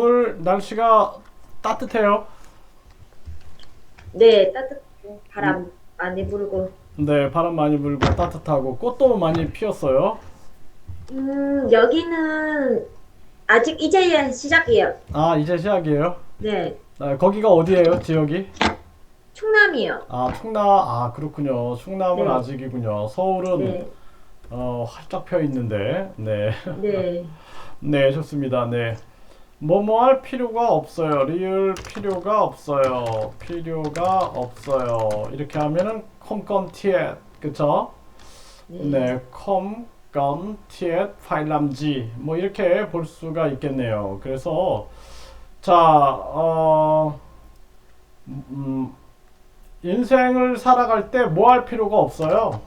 오늘 날씨가 따뜻해요. 네, 따뜻 바람 많이 불고. 네, 바람 많이 불고 따뜻하고 꽃도 많이 피었어요. 음, 여기는 아직 이제야 시작이에요. 아, 이제 시작이에요. 네, 아, 거기가 어디예요? 지역이? 충남이요. 아, 충남. 아, 그렇군요. 충남은 네. 아직이군요. 서울은 네, 어, 활짝 펴 있는데. 네. 네, 네, 좋습니다. 네. 뭐뭐 할 필요가 없어요. 리을 필요가 없어요. 필요가 없어요. 이렇게 하면은 컴건티엣 그쵸? 네, 네, 컴건티엣 파일람지 뭐 이렇게 볼 수가 있겠네요. 그래서 자, 어, 음, 인생을 살아갈 때 뭐 할 필요가 없어요.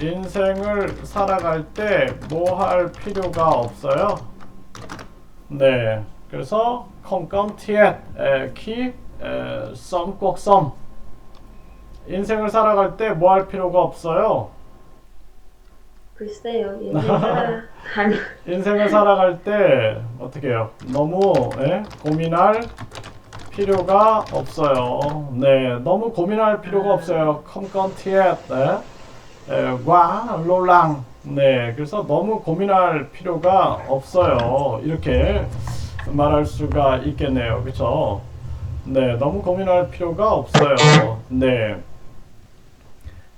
인생을 살아갈 때 뭐 할 필요가 없어요. 네, 그래서 컴컴 티엣 키 썸, 꼭 썸. 인생을 살아갈 때 뭐 할 필요가 없어요. 글쎄요. 한 인생을 살아갈 때 어떻게 해요? 너무 예? 고민할 필요가 없어요. 네, 너무 고민할 필요가 없어요. 컴건티엣 네? 에, 과 롤랑 네, 그래서 너무 고민할 필요가 없어요. 이렇게 말할 수가 있겠네요. 그렇죠? 네, 너무 고민할 필요가 없어요. 네.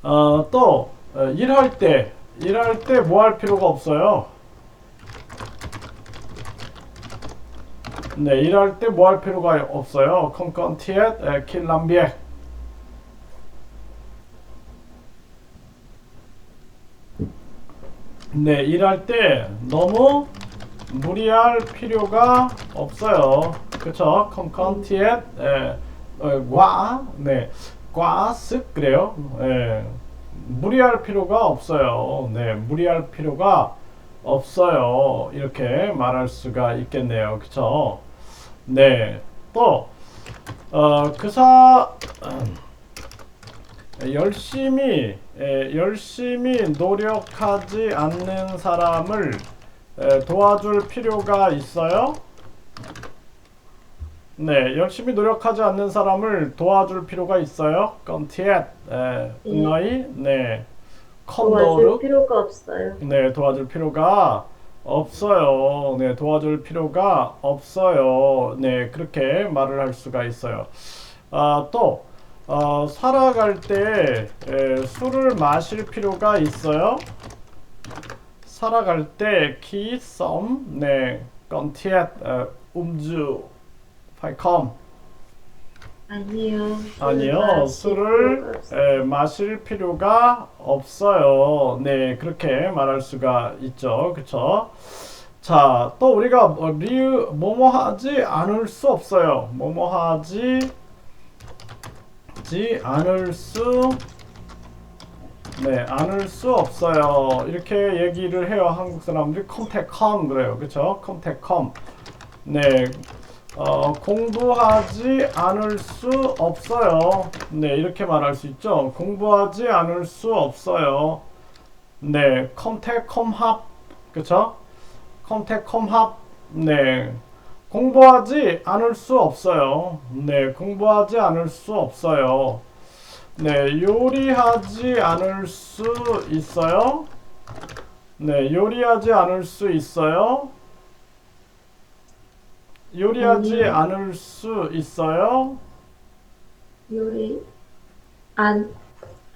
어, 또 어, 일할 때 일할 때 뭐 할 필요가 없어요. 네, 일할 때 뭐 할 필요가 없어요. 컴컨티엣 킬람비에 네, 일할 때 너무 무리할 필요가 없어요. 그쵸? 컴컨티엣 과, 네, 과쓱 그래요. 예, 무리할 필요가 없어요. 네, 무리할 필요가 없어요. 이렇게 말할 수가 있겠네요. 그쵸? 네, 또, 어, 그사, 열심히, 에, 열심히 노력하지 않는 사람을 에, 도와줄 필요가 있어요? 네, 열심히 노력하지 않는 사람을 도와줄 필요가 있어요? 건티엣, 에, 너희, 네, 도와줄 컴도르, 필요가 없어요. 네, 도와줄 필요가 없어요. 네, 도와줄 필요가 없어요. 네, 그렇게 말을 할 수가 있어요. 아, 또, 어, 살아갈 때 에, 술을 마실 필요가 있어요. 살아갈 때 키, 썸, 네, 건티엣, 에, 음주, 파이컴. 아니요. 아니요, 술을. 에, 마실 필요가 없어요. 네, 그렇게 말할 수가 있죠. 그쵸? 자, 또 우리가 뭐, 리우, 뭐뭐 하지 않을 수 없어요. 뭐뭐 하지, 지 않을 수, 네, 않을 수 없어요. 이렇게 얘기를 해요. 한국 사람들이 컴택컴 그래요. 그쵸? 컴택컴. 네, 어, 공부하지 않을 수 없어요. 네, 이렇게 말할 수 있죠. 공부하지 않을 수 없어요. 네, 컴택컴합, 그쵸? 컴택컴합, 네, 공부하지 않을 수 없어요. 네, 공부하지 않을 수 없어요. 네, 요리하지 않을 수 있어요. 네, 요리하지 않을 수 있어요. 요리하지 아니요. 않을 수 있어요? 요리 안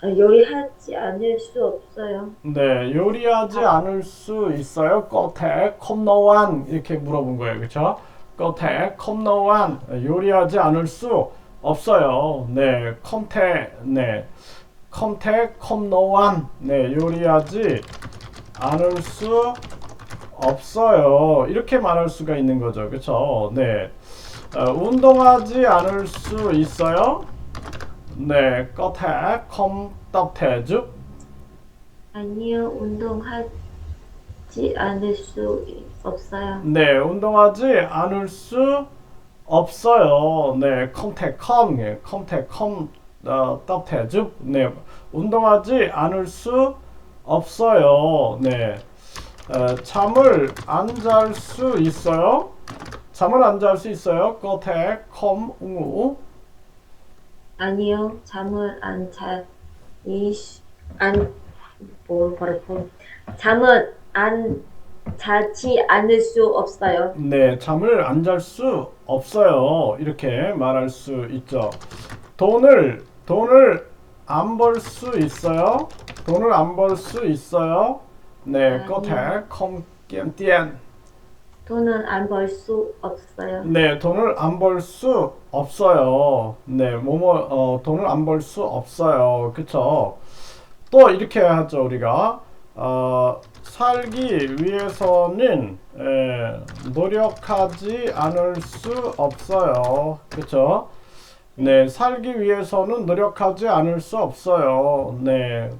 아, 요리하지 않을 수 없어요. 네, 요리하지 않을 수 있어요? 꺼태 컵노완 이렇게 물어본 거예요, 그렇죠? 꺼태 컵노완 요리하지 않을 수 없어요. 네, 컴태 네, 컴태 컵노완 네, 요리하지 않을 수 없어요. 이렇게 말할 수가 있는 거죠, 그렇죠? 네, 어, 운동하지 않을 수 있어요? 네, 꺼태 컴떡태주 아니요. 운동하지 않을 수 없어요. 네, 운동하지 않을 수 없어요. 네, 컴택컴, 예, 컴택컴, 어, 떡태죽. 네, 운동하지 않을 수 없어요. 네, 어, 잠을 안 잘 수 있어요? 잠을 안 잘 수 있어요? 거태 컴 웅우 아니요, 잠을 안 자, 이, 안, 뭐, 바로, 뭐, 잠은 안 자지 않을 수 없어요. 네, 잠을 안 잘 수 없어요. 이렇게 말할 수 있죠. 돈을 돈을 안 벌 수 있어요? 돈을 안 벌 수 있어요? 네, 아니요. 거태 컴 띠엔 띠엔 돈은 안 벌 수 없어요. 네, 돈을 안 벌 수 없어요. 네, 뭐뭐 어, 돈을 안 벌 수 없어요. 그쵸? 또 이렇게 하죠 우리가 어, 살기 위해서는 에, 노력하지 않을 수 없어요. 그쵸? 네, 살기 위해서는 노력하지 않을 수 없어요. 네,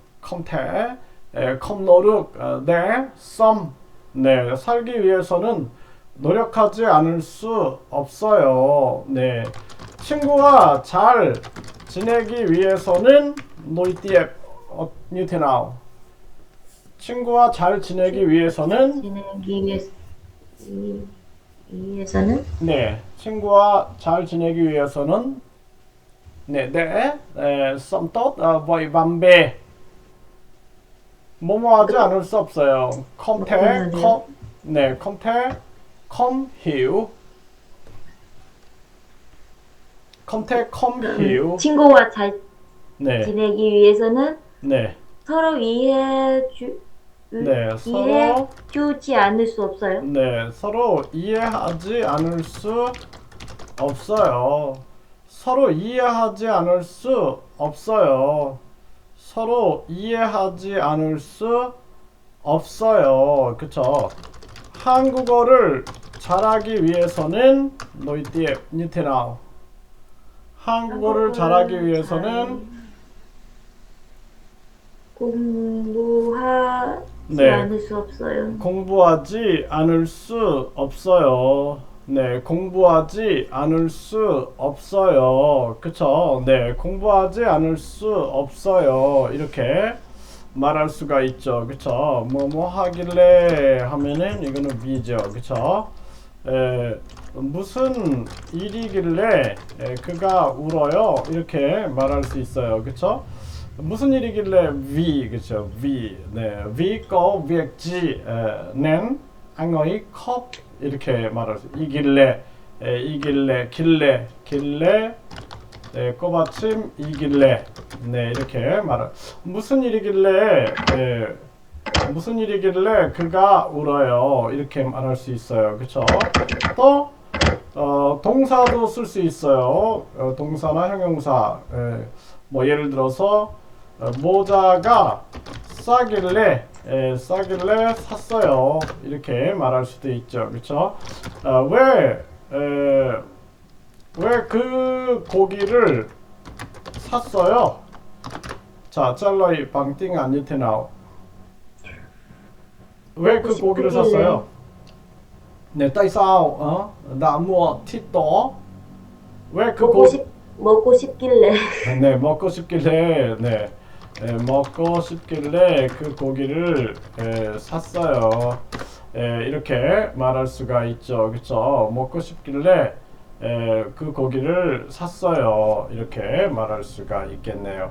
에, 컴노력, 어, 네, 썸. 네, 살기 위해서는 노력하지 않을 수 없어요. 네, 친구와 잘 지내기 위해서서는 노이띠에 어, 뉴테나우. 친구와 잘 지내기 위해서는? 지내기 위해서는? 네, 친구와 잘 지내기 위해서는? 네, 네, 에, 썸tốt 어, với bạn bè 뭐뭐 하지 않을 수 없어요. 뭐뭐 네, không hiểu không thể không hiểu 친구와 잘 네, 지내기 위해서는? 네, 서로 이해해 주, 네, 이해해 서로 주지 않을 수 없어요. 네, 서로 이해하지 않을 수 없어요. 서로 이해하지 않을 수 없어요. 서로 이해하지 않을 수 없어요. 그쵸? 한국어를 잘하기 위해서는 노이띠에 니테나우. 한국어를 잘하기 위해서는 공부 하지 네. 않을 수 없어요. 공부하지 않을 수 없어요. 네, 공부하지 않을 수 없어요. 그쵸? 네, 공부하지 않을 수 없어요. 이렇게 말할 수가 있죠. 그쵸? 뭐, 뭐 하길래 하면은 이거는 비죠. 그쵸? 에, 무슨 일이길래 에, 그가 울어요. 이렇게 말할 수 있어요. 그쵸? 무슨 일이길래 그죠 네. vì có việc gì 에, nên anh ấy khóc 이렇게 말할 수 이길래 에, 이길래 길래 길래 네, 꼬받침 이길래 네 이렇게 말할 무슨 일이길래 에, 무슨 일이길래 그가 울어요? 이렇게 말할 수 있어요. 그쵸? 또 어, 동사도 쓸 수 있어요. 어, 동사나 형용사 에, 뭐 예를 들어서 어, 모자가 싸길래 에, 싸길래 샀어요. 이렇게 말할 수도 있죠. 그쵸? 어, 왜왜 그 고기를 샀어요? 자 짤러이 방띵 안니테나우 왜그 고기를. 샀어요? 네 sao 어? 나 mua thịt đỏ 왜그 먹고 싶 먹고 싶길래. 네, 먹고 싶길래 네, 네, 먹고 싶길래 그 고기를 에, 샀어요. 에, 이렇게 말할 수가 있죠, 그렇죠? 먹고 싶길래 에, 그 고기를 샀어요. 이렇게 말할 수가 있겠네요.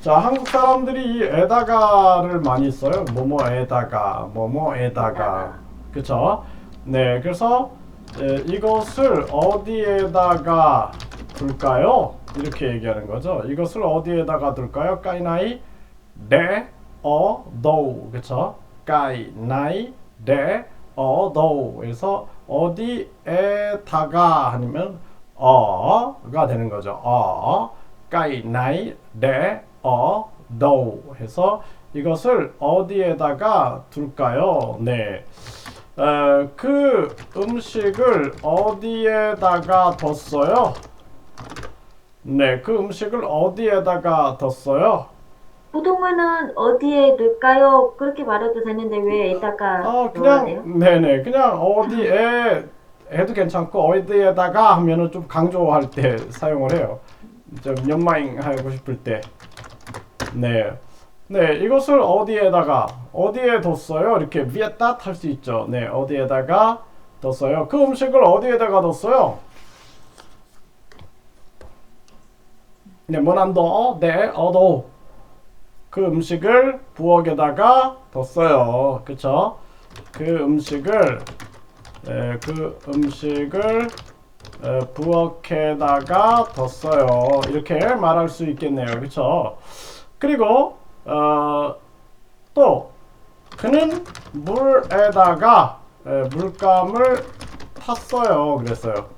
자, 한국 사람들이 이 에다가를 많이 써요. 뭐뭐에다가, 뭐뭐에다가, 그렇죠? 네, 그래서 에, 이것을 어디에다가 둘까요? 이렇게 얘기하는 거죠. 이것을 어디에다가 둘까요? 까이나이 네, 어, 노, 그쵸? 까이나이 네, 어, 노. 그래서 어디에다가 아니면 어가 되는 거죠. 어, 까이나이 네, 어, 노. 해서 이것을 어디에다가 둘까요? 네. 어, 그 음식을 어디에다가 뒀어요? 네, 그 음식을 어디에다가 뒀어요? 보통은 어디에 둘까요? 그렇게 말해도 되는데 왜 이따가 어, 넣어야 돼요? 그냥 네네, 그냥 어디에 해도 괜찮고 어디에다가 하면은 좀 강조할 때 사용을 해요. 좀 연마잉 하고 싶을 때. 네, 네, 이것을 어디에다가 어디에 뒀어요? 이렇게 위에다 할수 있죠. 네, 어디에다가 뒀어요. 그 음식을 어디에다가 뒀어요? 네, 뭐난더 네, 어도 그 음식을 부엌에다가 뒀어요. 그쵸? 그 음식을 에, 그 음식을 에, 부엌에다가 뒀어요. 이렇게 말할 수 있겠네요. 그쵸? 그리고 어, 또 그는 물에다가 에, 물감을 탔어요. 그랬어요.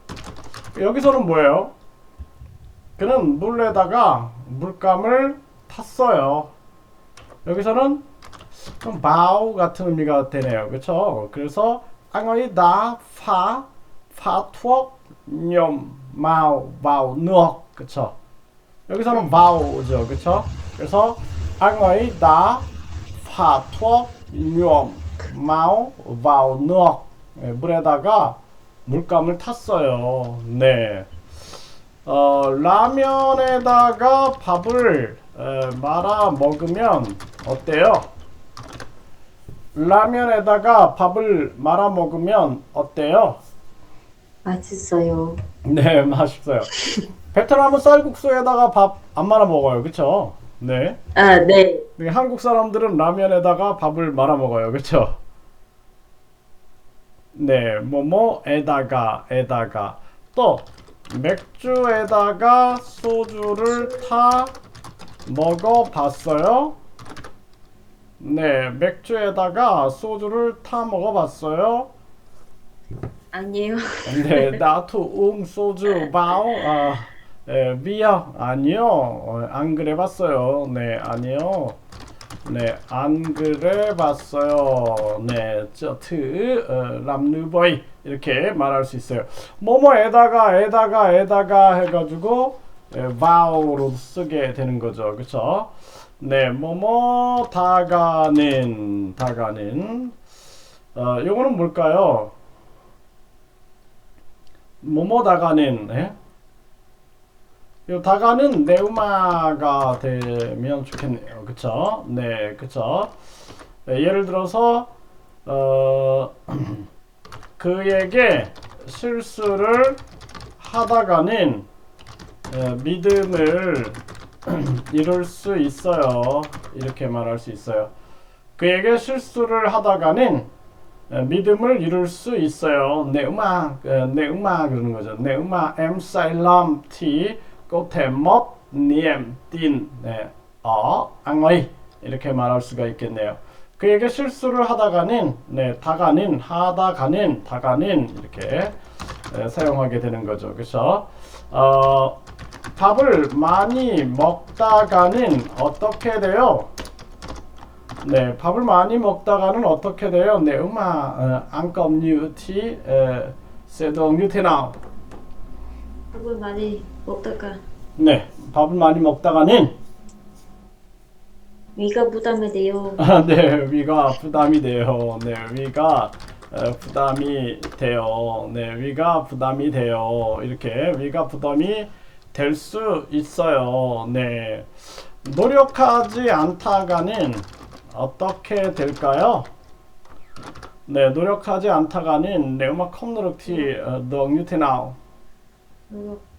여기서는 뭐예요? 그는 물에다가 물감을 탔어요. 여기서는 좀 바우 같은 의미가 되네요. 그렇죠? 그래서 phá phá thuốc nhom màu vào nước. 그렇죠? 여기서는 vao죠. 그렇죠? 그래서 phá thuốc nhom màu vào nước. 예, 물에다가 물감을 탔어요. 네. 어, 라면에다가 밥을 에, 말아 먹으면 어때요? 라면에다가 밥을 말아 먹으면 어때요? 맛있어요. 네, 맛있어요. 베트남은 쌀국수에다가 밥 안 말아 먹어요, 그쵸? 네. 아, 네. 근데 한국 사람들은 라면에다가 밥을 말아 먹어요, 그쵸? 네, 뭐뭐에다가 에다가 또 맥주에다가 소주를 타 먹어봤어요? 네, 맥주에다가 소주를 타 먹어봤어요? 아니에요. 네, 나도 웅 소주 바오 아, 에, 비어 아니요, 어, 안 그래봤어요. 네, 아니요. 네, 안 그래봤어요. 네, 저트 어, 람누보이 이렇게 말할 수 있어요. 뭐뭐에다가 에다가 에다가 해가지고 에, 바오로 쓰게 되는 거죠, 그렇죠? 네, 뭐뭐 다가는 다가는 어, 요거는 뭘까요? 뭐뭐 다가는 예? 요 다가는 네우마가 되면 좋겠네요. 그쵸? 네, 그쵸? 네, 예를 들어서 어 그에게 실수를 하다가는 에, 믿음을 이룰 수 있어요. 이렇게 말할 수 있어요. 그에게 실수를 하다가는 에, 믿음을 이룰 수 있어요. 내 음악, 에, 내 음악 그러는 거죠. 내 음악 sai lầm thì thể mất niềm tin. 네, 어, ang의 이렇게 말할 수가 있겠네요. 그에게 실수를 하다가는 네, 다가는 하다가는 다가는 이렇게 에, 사용하게 되는 거죠. 그렇죠? 어, 밥을 많이 먹다가는 어떻게 돼요? 네, 밥을 많이 먹다가는 어떻게 돼요? 네, 음악 어, sẽ được như thế nào? 밥을 많이 먹다가 네, 밥을 많이 먹다가는 위가 부담이 돼요. 아, 네, 위가 부담이 돼요. 네, 위가 어, 부담이 돼요. 네, 위가 부담이 돼요. 이렇게 위가 부담이 될 수 있어요. 네, 노력하지 않다가는 어떻게 될까요? 네, 노력하지 않다가는 thì ờ, được như thế nào? 노력하지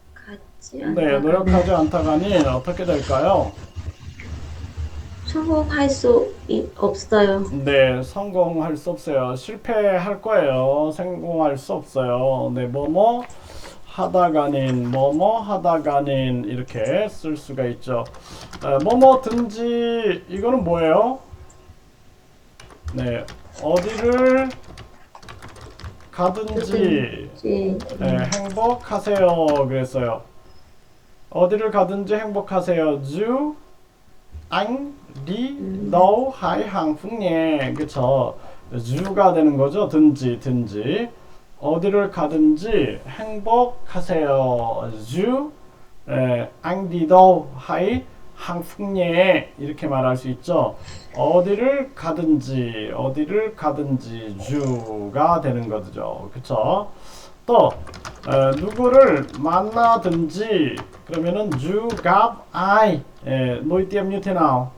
네, 노력하지 않다가는 어떻게 될까요? 성공할 수 이- 없어요. 네, 성공할 수 없어요. 실패할 거예요. 성공할 수 없어요. 네, 뭐뭐 하다가는 뭐뭐 하다가는 이렇게 쓸 수가 있죠. 어, 뭐뭐든지 이거는 뭐예요? 네, 어디를 가든지 지 네, 행복하세요. 그랬어요. 어디를 가든지 행복하세요. 주, 안, 리, 너, 하이, 항 풍예. 그쵸. 주가 되는 거죠. 든지, 든지. 어디를 가든지 행복하세요. 주, 에, 안, 리, 너, 하이, 항 풍예. 이렇게 말할 수 있죠. 어디를 가든지, 어디를 가든지 주가 되는 거죠. 그쵸. 또 어, 누구를 만나든지 그러면은 주 gặp ai 예, tiếp như thế nào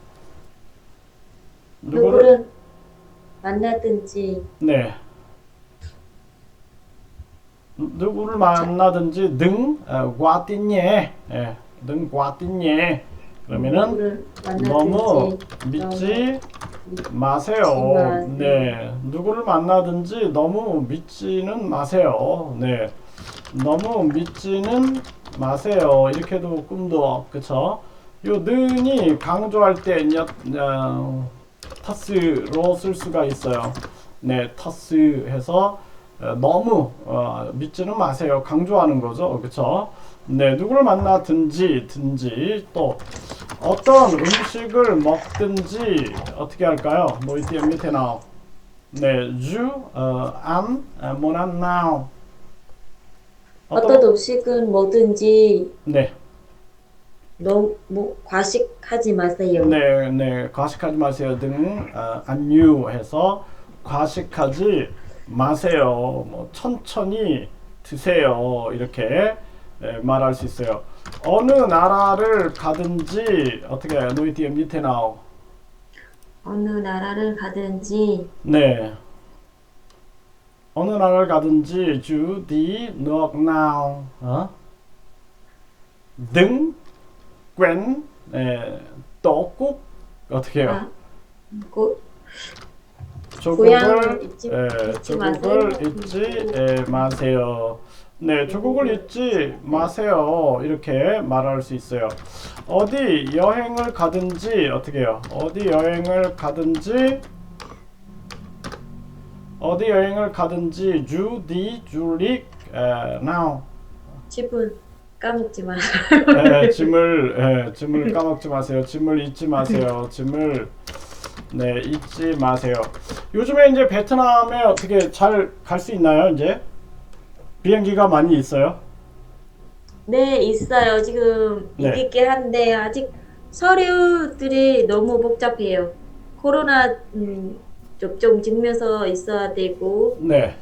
누구를? 누구를 만나든지. 네. 누구를 만나든지 능 어, 과띠nye 예, 능 과띠nye 그러면은 너무 믿지 마세요. 믿지만, 네. 누구를 만나든지 너무 믿지는 마세요. 네. 너무 믿지는 마세요. 이렇게도 꿈도 그쵸? 요 능이 강조할 때 여, 어, 터스로 쓸 수가 있어요. 네, 터스 해서 어, 너무 어, 믿지는 마세요. 강조하는 거죠. 그쵸? 네, 누구를 만나든지 든지 또 어떤 음식을 먹든지 어떻게 할까요? 뭐 이때 밑에 나오. 네, 주, 어, 안, 어, 모난 나오. 어떤 음식은 뭐든지 네, 너무 뭐 과식하지 마세요. 네, 네, 과식하지 마세요 등 어, 안유해서 과식하지 마세요. 뭐 천천히 드세요 이렇게 예, 말할 수 있어요. 어느 나라를 가든지 어떻게 노이티의 밑에 나오. 어느 나라를 가든지 네. 어느 나라를 가든지 주, 디, nước nào 어? 등, quen, 에, tổ quốc 어떻게 해요? 아, 그 조국을 잊지- 에, 잊지 조국을 마세요. 잊지 에, 마세요. 네, 조국을 잊지 마세요. 이렇게 말할 수 있어요. 어디 여행을 가든지 어떻게 해요? 어디 여행을 가든지 어디 여행을 가든지 주디 주릭 에, now 집은 까먹지 마. 에, 짐을 에, 짐을 까먹지 마세요. 짐을 잊지 마세요. 짐을 네 잊지 마세요. 요즘에 이제 베트남에 어떻게 잘 갈 수 있나요? 이제 비행기가 많이 있어요. 네, 있어요. 지금 네. 있긴 한데 아직 서류들이 너무 복잡해요. 코로나 음, 접종 증명서 있어야 되고 네.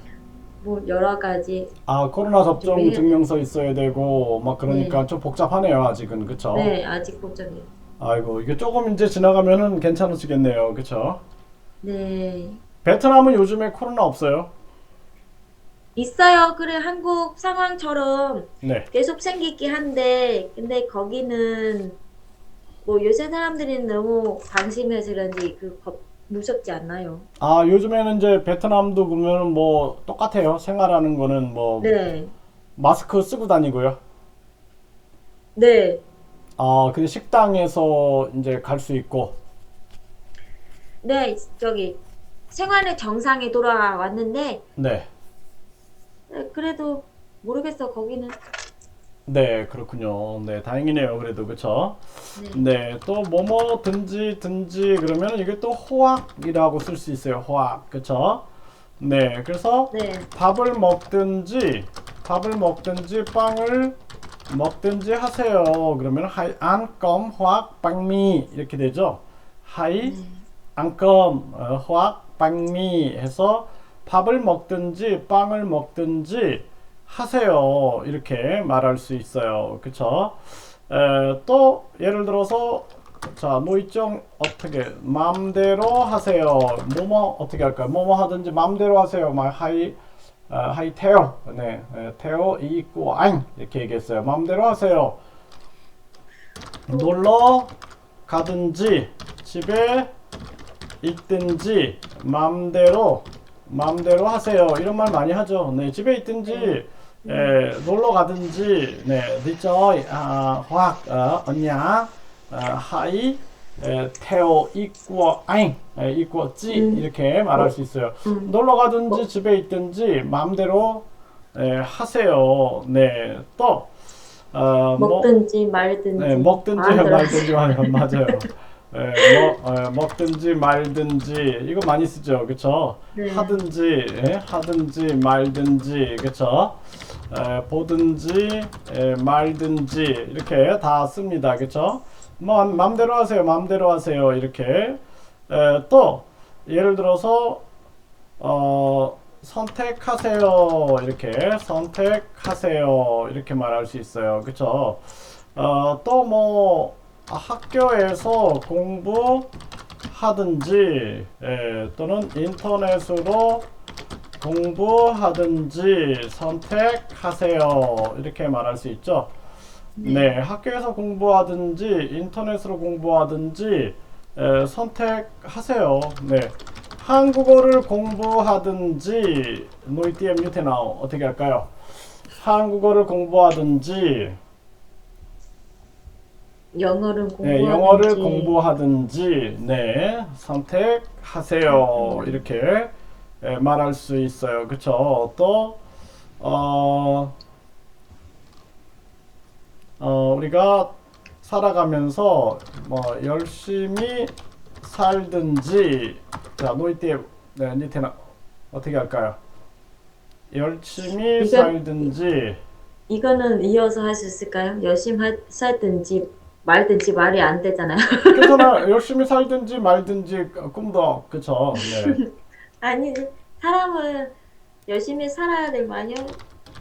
뭐 여러 가지. 아 코로나 접종 준비해요. 증명서 있어야 되고 막 그러니까 좀 복잡하네요 아직은 그쵸? 네, 아직 복잡해요. 아이고 이게 조금 이제 지나가면은 괜찮아지겠네요 그쵸? 네. 베트남은 요즘에 코로나 없어요? 있어요. 그래 한국 상황처럼 네. 계속 생기긴 한데 근데 거기는 뭐 요새 사람들이 너무 관심해서 그런지 그 겁- 무섭지 않나요? 아 요즘에는 이제 베트남도 보면 뭐 똑같아요 생활하는 거는 뭐 네. 마스크 쓰고 다니고요. 네. 아 근데 식당에서 이제 갈 수 있고 네, 저기 생활의 정상에 돌아왔는데 네. 네, 그래도 모르겠어 거기는 네 그렇군요. 네 다행이네요 그래도 그쵸? 네. 네, 또 뭐뭐 든지 든지 그러면 이게 또 호학이라고 쓸 수 있어요. 호학, 그쵸? 네, 그래서 네. 밥을 먹든지 밥을 먹든지 빵을 먹든지 하세요. 그러면 하이 안껌 호학 빵미 이렇게 되죠. 하이 네. 안껌 어, 호학 빵미 해서 밥을 먹든지 빵을 먹든지 하세요. 이렇게 말할 수 있어요. 그쵸? 에, 또 예를 들어서 자 노이정 어떻게 마음대로 하세요. 뭐뭐 어떻게 할까요? 뭐뭐 하든지 마음대로 하세요. 막 하이 아, 하이 테오 네 에, 테오 이고 안 이렇게 얘기했어요. 마음대로 하세요. 놀러 가든지 집에 있든지 마음대로 마음대로 하세요. 이런 말 많이 하죠. 네 집에 있든지 에, 놀러 가든지 네 늦어이 아, ở ở nhà 아, hãy 에, ý của anh 에, chị 음. 이렇게 말할 수 있어요. 음. 놀러 가든지 집에 있든지 마음대로 에, 하세요. 네 또 어, 뭐, 먹든지 말든지 네, 먹든지 말든지 맞아요. 예, 먹, 어, 먹든지 말든지 이거 많이 쓰죠, 그쵸? 네. 하든지 예, 하든지 말든지 그쵸? 에, 보든지 에, 말든지 이렇게 다 씁니다, 그쵸? 뭐 마음대로 하세요, 마음대로 하세요 이렇게 에, 또 예를 들어서 어, 선택하세요 이렇게 선택하세요 이렇게 말할 수 있어요, 그쵸? 어, 또뭐 학교에서 공부하든지 예, 또는 인터넷으로 공부하든지 선택하세요. 이렇게 말할 수 있죠. 네, 학교에서 공부하든지 인터넷으로 공부하든지 에, 선택하세요. 네, 한국어를 공부하든지 노이티엠 유테나오 어떻게 할까요? 한국어를 공부하든지 영어를 공부하든지. 네, 영어를 공부하든지 네 선택하세요. 이렇게 예, 말할 수 있어요. 그쵸? 또 어, 어, 우리가 살아가면서 뭐 열심히 살든지 자 노이띠에 네, 니테나 어떻게 할까요? 열심히 이건- 살든지. 이거는 이어서 할 수 있을까요? 열심히 할- 살든지 말든지 말이 안 되잖아요. 그잖아 열심히 살든지 말든지 꿈도 그쵸 네. 아니 사람은 열심히 살아야 될거 아니에요?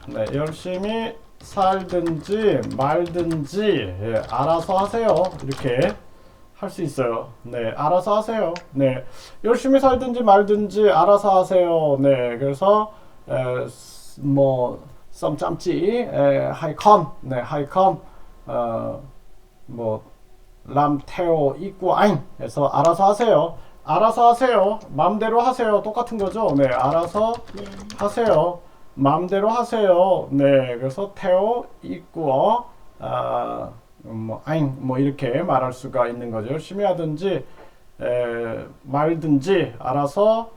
네, 열심히 살든지 말든지 예, 알아서 하세요. 이렇게 할 수 있어요. 네, 알아서 하세요. 네, 열심히 살든지 말든지 알아서 하세요. 네, 그래서 에, 스- 뭐 썸짬찌 에, 하이컴, 네, 하이컴 어 뭐 람테오 있고 아잉 해서 알아서 하세요. 알아서 하세요. 마음대로 하세요. 똑같은 거죠. 네, 알아서 네. 하세요. 마음대로 하세요. 네, 그래서 태오 있고 아, 뭐 아잉 뭐 이렇게 말할 수가 있는 거죠. 열심히 하든지 에, 말든지 알아서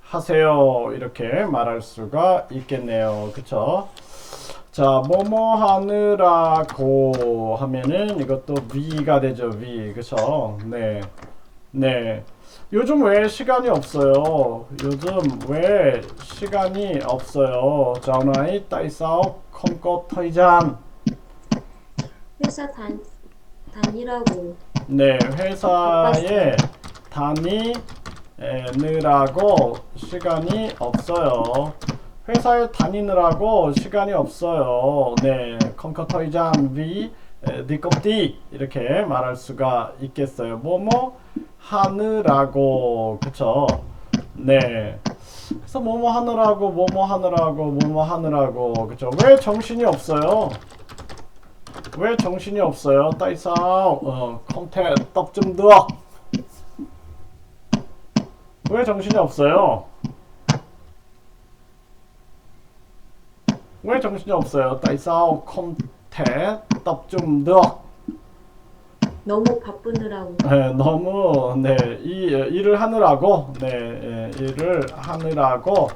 하세요. 이렇게 말할 수가 있겠네요. 그쵸? 자, 뭐뭐 하느라고 하면은 이것도 위가 되죠. 위. 그쵸? 네. 네. 요즘 왜 시간이 없어요? 요즘 왜 시간이 없어요? 전화이 따이싸오 컴껏 터이잔. 회사 단 다니라고 네, 회사에 다니느라고 시간이 없어요. 회사에 다니느라고 시간이 없어요. 네, 컴퓨터 이장 위 디껍디 이렇게 말할 수가 있겠어요. 뭐뭐 하느라고 그쵸? 네. 그래서 뭐뭐 하느라고 뭐뭐 하느라고 뭐뭐 하느라고 그쵸? 왜 정신이 없어요? 왜 정신이 없어요? 따이싸오 어, 컴태 떡좀 넣어 왜 정신이 없어요? 왜 정신이 없어요? 따이싸오 컴태 떡좀 넣어 너무 바쁘느라고 네, 너무 네, 이 예, 일을 하느라고 네, 예, 일을 하느라고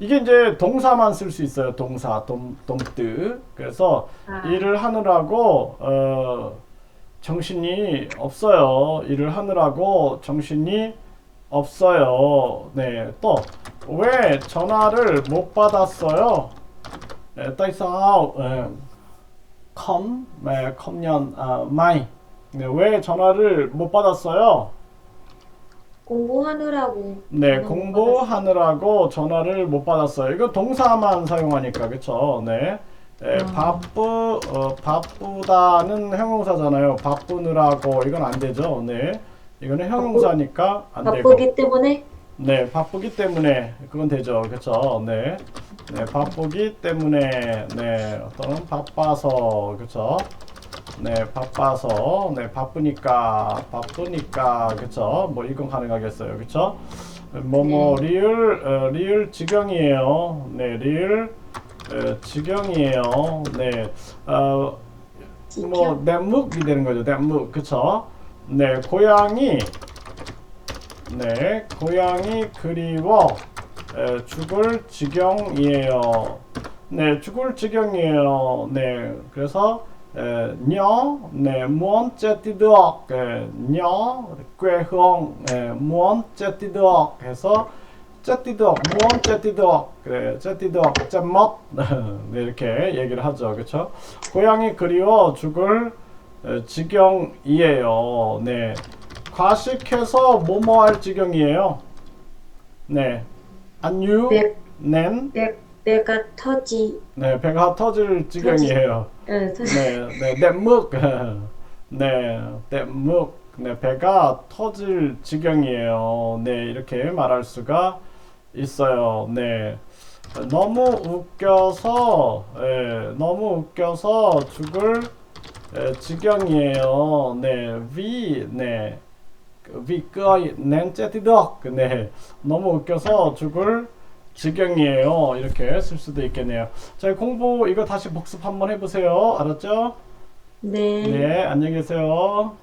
이게 이제 동사만 쓸 수 있어요. 동사 동 동뜨. 그래서 아. 일을 하느라고 어, 정신이 없어요. 일을 하느라고 정신이 없어요. 네, 또 왜 전화를 못 받았어요? 네, 따이싸오 컴, 네, 컴년 아, 마이. 네, 왜 전화를 못 받았어요? 공부하느라고 네, 전화 못 공부하느라고 전화를 못 받았어요. 이거 동사만 사용하니까 그쵸? 네. 네, 음. 바쁘 어, 바쁘다는 형용사잖아요. 바쁘느라고 이건 안 되죠. 네. 이거는 형용사니까 안 되고. 바쁘기 때문에 네, 바쁘기 때문에 그건 되죠. 그렇죠? 네. 네, 바쁘기 때문에 네, 또는 바빠서 그렇죠? 네, 바빠서 네, 바쁘니까 바쁘니까 그렇죠? 뭐 이건 가능하겠어요. 그렇죠? 뭐뭐 네. 리을 어, 리을 지경이에요. 네, 리을 어, 지경이에요. 네. 어, 뭐 지켜 댐묵이 되는 거죠. 댐묵. 그쵸? 네, 고양이 네, 고양이 그리워 에, 죽을 지경이에요. 네, 죽을 지경이에요. 네, 그래서 에, 녀, 네, 무언 째 띠드억, 에, 녀, 꾀흥, 에, 무언 째 띠드억 해서 째띠드억, 무언 째 띠드억, 그래, 째띠드억, 째멋 네, 이렇게 얘기를 하죠, 그렇죠? 고양이 그리워 죽을 에, 지경이에요. 네, 과식해서 뭐뭐 할 지경이에요. 네, 안유, 배, 낸, 배, 배가 터지. 네, 배가 터질 지경이에요. 어, 터지. 네, 네, 땜묵, 네, 땜묵, 네, 배가 터질 지경이에요. 네, 이렇게 말할 수가 있어요. 네, 너무 웃겨서 예, 너무 웃겨서 죽을 예, 지경이에요. 네, 위, 네, 위 거의 낸째 디덕, 네, 너무 웃겨서 죽을 지경이에요. 이렇게 쓸 수도 있겠네요. 자, 공부 이거 다시 복습 한번 해보세요. 알았죠? 네. 네, 안녕히 계세요.